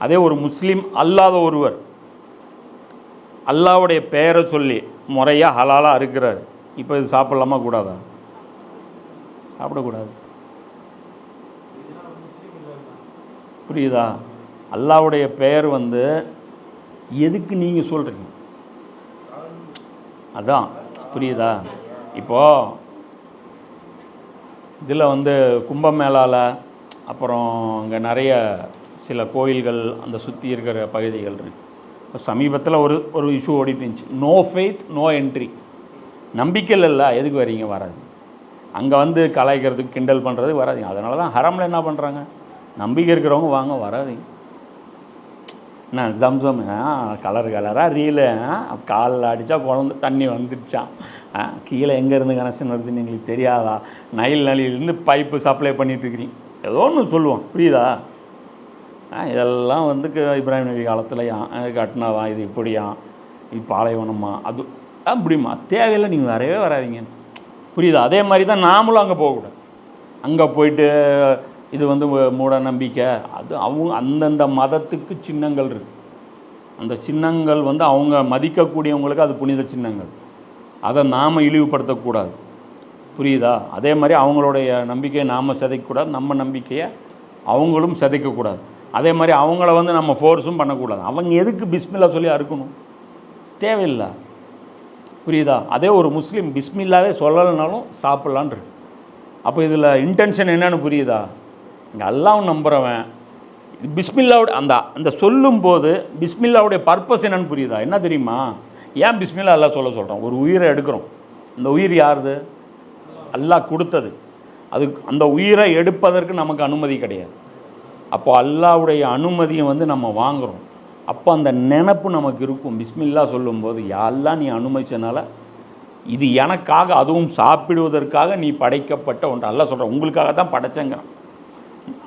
அதே ஒரு முஸ்லீம் அல்லாத ஒருவர் அல்லாவுடைய பெயரை சொல்லி முறையாக ஹலாலாக இருக்கிறார் இப்போ இது சாப்பிடலாமா கூடாதா? சாப்பிடக்கூடாது. புரியுதா? அல்லாவுடைய பெயர் வந்து எதுக்கு நீங்கள் சொல்கிறீங்க அதான். புரியுதா? இப்போது இதில் வந்து கும்பமேளாவில் அப்புறம் அங்கே நிறைய சில கோயில்கள் அந்த சுற்றி இருக்கிற பகுதிகள் இருக்குது இப்போ சமீபத்தில் ஒரு ஒரு இஷ்யூ ஓடிட்டு இருந்துச்சு. நோ ஃபெய்த் நோ என்ட்ரி நம்பிக்கையில் இல்லை எதுக்கு வரீங்க? வராது. அங்கே வந்து கலாய்க்கிறதுக்கு கிண்டல் பண்ணுறது வராதிங்க. அதனால தான் ஹரமில் என்ன பண்ணுறாங்க நம்பிக்கை இருக்கிறவங்க வாங்க வராதிங்க. என்ன ஜம்சம் கலர் கலராக ரீலு காலில் அடித்தா குழந்த தண்ணி வந்துடுச்சான் ஆ, கீழே எங்கேருந்து கனெக்ஷன் வருதுன்னு எங்களுக்கு தெரியாதா? நைல் நலியிலேருந்து பைப்பு சப்ளை பண்ணிட்டுருக்கிறீங்க ஏதோ ஒன்று சொல்லுவோம் புரியுதா? இதெல்லாம் வந்து இப்ராஹிம் நபி காலத்துலையா கட்டினாதான் இது இப்படியாம் இது பாலைவனமா? அது அப்படிமா தேவையில்லை நீங்கள் வரவே வராதீங்க. புரியுதா? அதே மாதிரி தான் நாமளும் அங்கே போகக்கூடாது. அங்கே போயிட்டு இது வந்து மூட நம்பிக்கை. அது அவங்க அந்தந்த மதத்துக்கு சின்னங்கள் இருக்கு. அந்த சின்னங்கள் வந்து அவங்க மதிக்கக்கூடியவங்களுக்கு அது புனித சின்னங்கள். அதை நாம் இழிவுபடுத்தக்கூடாது. புரியுதா? அதே மாதிரி அவங்களுடைய நம்பிக்கையை நாம் சிதைக்கக்கூடாது. நம்ம நம்பிக்கையை அவங்களும் சிதைக்கக்கூடாது. அதே மாதிரி அவங்கள வந்து நம்ம ஃபோர்ஸும் பண்ணக்கூடாது. அவங்க எதுக்கு பிஸ்மில்லா சொல்லி அறுக்கணும்? தேவையில்லை. புரியுதா? அதே ஒரு முஸ்லீம் பிஸ்மில்லாவே சொல்லலைனாலும் சாப்பிட்லான் இருக்கு. அப்போ இதில் இன்டென்ஷன் என்னென்னு புரியுதா? இங்கே அல்லாவும் நம்புகிறவன் பிஸ்மில்லாவோட அந்த அந்த சொல்லும்போது பிஸ்மில்லாவுடைய பர்பஸ் என்னென்னு புரியுதா? என்ன தெரியுமா? ஏன் பிஸ்மில்லா எல்லாம் சொல்ல சொல்கிறோம் ஒரு உயிரை எடுக்கிறோம். இந்த உயிர் யாருது? அல்லாஹ் கொடுத்தது. அது அந்த உயிரை எடுப்பதற்கு நமக்கு அனுமதி கிடையாது. அப்போ அல்லாவுடைய அனுமதியை வந்து நம்ம வாங்குகிறோம் அப்போ அந்த நினப்பு நமக்கு இருக்கும். பிஸ்மில்லா சொல்லும்போது யாரெல்லாம் நீ அனுமதிச்சனால இது எனக்காக அதுவும் சாப்பிடுவதற்காக நீ படைக்கப்பட்ட ஒன்று. அல்ல சொல்கிறேன் உங்களுக்காக தான் படைச்சேங்கிறான்.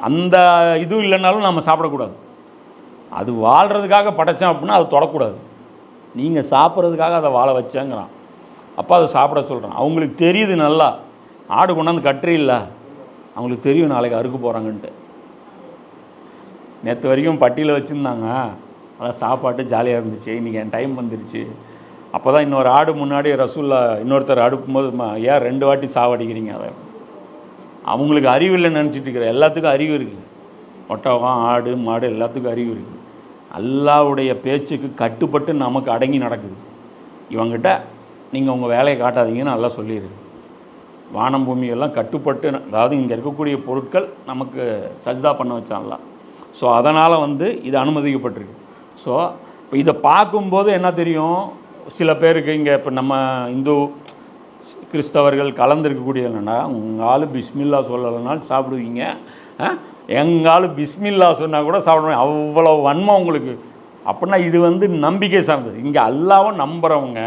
அந்த இது இல்லைனாலும் நம்ம சாப்பிடக்கூடாது. அது வாழ்கிறதுக்காக படைச்சோம் அப்படின்னா அது தொடக்கூடாது. நீங்கள் சாப்பிட்றதுக்காக அதை வாழ வச்சேங்கிறான். அப்போ அதை சாப்பிட சொல்கிறான் அவங்களுக்கு தெரியுது நல்லா. ஆடு கொண்டாந்து கட்டுறி இல்லை அவங்களுக்கு தெரியும் நாளைக்கு அறுக்க போகிறாங்கன்ட்டு நேற்று வரைக்கும் பட்டியில் வச்சுருந்தாங்க. அதான் சாப்பாட்டு ஜாலியாக இருந்துச்சு. இன்றைக்கி என் டைம் வந்துருச்சு. அப்போ தான் இன்னொரு ஆடு முன்னாடி ரசூல்லா இன்னொருத்தர் அடுப்பும்போது ஏன் ரெண்டு வாட்டி சாவடிக்கிறீங்க அதை? அவங்களுக்கு அறிவு இல்லைன்னு நினச்சிட்டு இருக்கிற எல்லாத்துக்கும் அறிவு இருக்குது ஒட்டகம் ஆடு மாடு எல்லாத்துக்கும் அறிவு இருக்குது அல்லாவுடைய பேச்சுக்கு கட்டுப்பட்டு நமக்கு அடங்கி நடக்குது. இவங்கிட்ட நீங்கள் உங்கள் வேலையை காட்டாதீங்கன்னு நல்லா சொல்லிடுது வானம் பூமியெல்லாம் கட்டுப்பட்டு அதாவது இங்கே இருக்கக்கூடிய பொருட்கள் நமக்கு சஜ்தா பண்ண வச்சான்லாம் ஸோ அதனால் வந்து இது அனுமதிக்கப்பட்டிருக்கு. ஸோ இப்போ இதை பார்க்கும்போது என்ன தெரியும்? சில பேருக்கு இங்கே இப்போ நம்ம இந்து கிறிஸ்தவர்கள் கலந்துருக்கக்கூடிய என்னென்னா உங்கள் பிஸ்மில்லா சொல்லலைனாலும் சாப்பிடுவீங்க. எங்கள் பிஸ்மில்லா சொன்னால் கூட சாப்பிடுவேன். அவ்வளோ வன்மம் உங்களுக்கு. அப்படின்னா இது வந்து நம்பிக்கை சார்ந்தது. இங்கே அல்லாவை நம்புகிறவங்க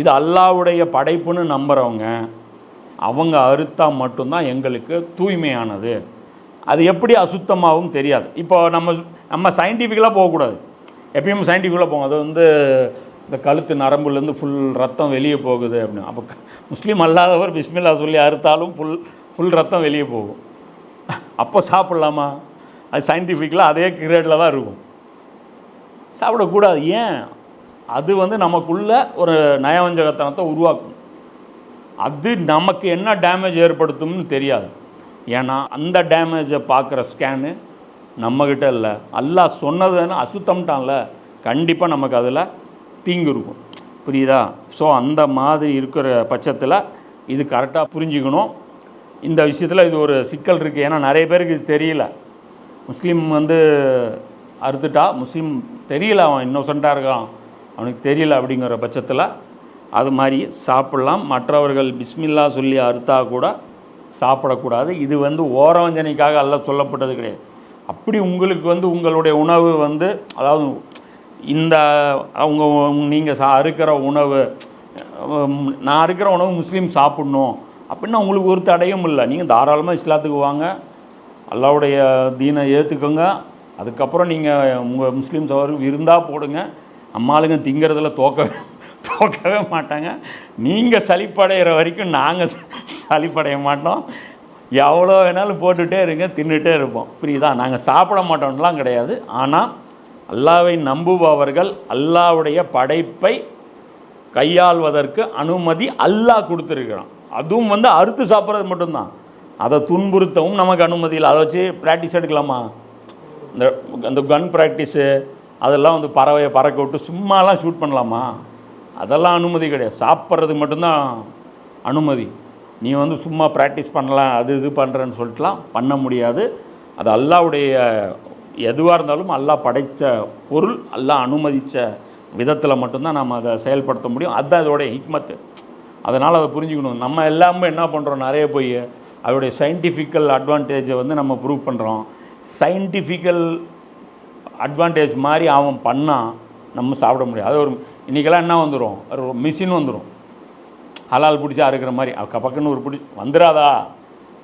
இது அல்லாவுடைய படைப்புன்னு நம்புகிறவங்க அவங்க அறுத்தா மட்டும்தான் எங்களுக்கு தூய்மையானது. அது எப்படி அசுத்தமாகவும் தெரியாது. இப்போ நம்ம நம்ம சயின்டிஃபிக்கலாக போகக்கூடாது. எப்பயும் சயின்டிஃபிக்கலாக போகும் அது வந்து இந்த கழுத்து நரம்புலேருந்து ஃபுல் ரத்தம் வெளியே போகுது அப்படின்னு. அப்போ முஸ்லீம் அல்லாதவர் பிஸ்மில்லா சொல்லி அறுத்தாலும் ஃபுல் ஃபுல் ரத்தம் வெளியே போகும். அப்போ சாப்பிட்லாமா? அது சயின்டிஃபிக்கலாக அதே கிரேடில் தான் இருக்கும். சாப்பிடக்கூடாது. ஏன்? அது வந்து நமக்குள்ள ஒரு நயவஞ்சகத்தனத்தை உருவாக்கும். அது நமக்கு என்ன டேமேஜ் ஏற்படுத்தும்னு தெரியாது. ஏன்னா அந்த டேமேஜை பார்க்குற ஸ்கேனு நம்மக்கிட்ட இல்லை. அல்லாஹ் சொன்னதுன்னு அசுத்தம்ட்டான்ல? கண்டிப்பாக நமக்கு அதில் தீங்கு இருக்கும். புரியுதா? ஸோ அந்த மாதிரி இருக்கிற பட்சத்தில் இது கரெக்டாக புரிஞ்சுக்கணும். இந்த விஷயத்தில் இது ஒரு சிக்கல் இருக்குது ஏன்னா நிறைய பேருக்கு இது தெரியல. முஸ்லீம் வந்து அறுத்துட்டா முஸ்லீம் தெரியல அவன் இன்னோசண்ட்டாக இருக்கான். அவனுக்கு தெரியல அப்படிங்கிற பட்சத்தில் அது மாதிரி சாப்பிட்லாம். மற்றவர்கள் பிஸ்மில்லா சொல்லி அறுத்தா கூட சாப்பிடக்கூடாது. இது வந்து ஓரவஞ்சனைக்காக அல்ல சொல்லப்பட்டது கிடையாது. அப்படி உங்களுக்கு வந்து உங்களுடைய உணவு வந்து அதாவது இந்த அவங்க நீங்கள் சா அறுக்கிற உணவு நான் அறுக்கிற உணவு முஸ்லீம் சாப்பிட்ணும். அப்படின்னா உங்களுக்கு ஒரு தடையும் இல்லை. நீங்கள் தாராளமாக இஸ்லாத்துக்கு வாங்க. அல்லாவுடைய தீனை ஏற்றுக்கோங்க அதுக்கப்புறம் நீங்கள் உங்கள் முஸ்லீம் சவருக்கு விருந்தாக போடுங்க. அம்மாளுங்க திங்கிறதுல தோக்க தோக்கவே மாட்டாங்க. நீங்கள் சலிப்படைகிற வரைக்கும் நாங்கள் சளிப்படைய மாட்டோம். எவ்வளோ வேணாலும் போட்டுகிட்டே இருங்க தின்னுட்டே இருப்போம். புரியுதா? நாங்கள் சாப்பிட மாட்டோம்லாம் கிடையாது. ஆனால் அல்லாவை நம்புபவர்கள் அல்லாவுடைய படைப்பை கையாள்வதற்கு அனுமதி அல்லாஹ் கொடுத்துருக்குறோம் அதுவும் வந்து அறுத்து சாப்பிட்றது மட்டும்தான். அதை துன்புறுத்தவும் நமக்கு அனுமதி இல்லை. அதை வச்சு ப்ராக்டிஸ் எடுக்கலாமா? இந்த அந்த கன் ப்ராக்டிஸு அதெல்லாம் வந்து பறவையை பறக்க விட்டு சும்மாலாம் ஷூட் பண்ணலாமா? அதெல்லாம் அனுமதி கிடையாது. சாப்பிட்றதுக்கு மட்டும்தான் அனுமதி. நீ வந்து சும்மா ப்ராக்டிஸ் பண்ணலாம் அது இது பண்ணுறேன்னு சொல்லிட்டுலாம் பண்ண முடியாது. அது அல்லாவுடைய எதுவாக இருந்தாலும் அல்லாஹ் படைத்த பொருள் அல்லாஹ் அனுமதித்த விதத்தில் மட்டும்தான் நம்ம அதை செயல்படுத்த முடியும். அதுதான் இதோடைய ஹிக்மத்து. அதனால் அதை புரிஞ்சுக்கணும். நம்ம எல்லாமே என்ன பண்ணுறோம் நிறைய போய் அதோடைய சயின்டிஃபிக்கல் அட்வான்டேஜை வந்து நம்ம ப்ரூவ் பண்ணுறோம் சயின்டிஃபிக்கல் அட்வான்டேஜ் மாதிரி அவன் பண்ணால் நம்ம சாப்பிட முடியாது. அது ஒரு இன்றைக்கெல்லாம் என்ன வந்துடும் ஒரு மிஷின் வந்துடும் ஹலால் பிடிச்சி அறுக்கிற மாதிரி. அக்க பக்கன்னு ஒரு பிடி வந்துடாதா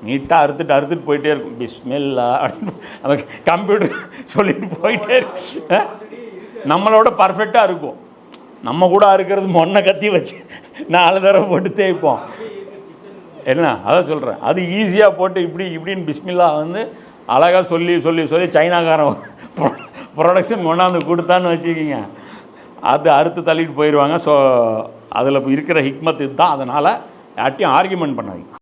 நீட்டாக அறுத்துட்டு அறுத்துட்டு போயிட்டே இருக்கும். பிஸ்மெல்லா அப்படின்னு. அந்த கம்ப்யூட்டர் சொல்லிட்டு போயிட்டே இருக்கு. நம்மளோட பர்ஃபெக்டாக இருக்கும். நம்ம கூட அறுக்கிறது மொன்னை கத்தி வச்சு நாலு தடவை போட்டு தேய்ப்போம். என்ன? அதான் சொல்கிறேன் அது ஈஸியாக போட்டு இப்படி இப்படின்னு பிஸ்மில்லா வந்து அழகாக சொல்லி சொல்லி சொல்லி சைனாக்காரன் ப்ரொடக்ஷன் கொண்டாந்து கொடுத்தான்னு வச்சுக்கிங்க. அது அறுத்து தள்ளிட்டு போயிடுவாங்க ஸோ அதில் இருக்கிற ஹிக்மத்து இதுதான் அதனால் யார்ட்டையும் ஆர்கியூமெண்ட் பண்ணாதீங்க.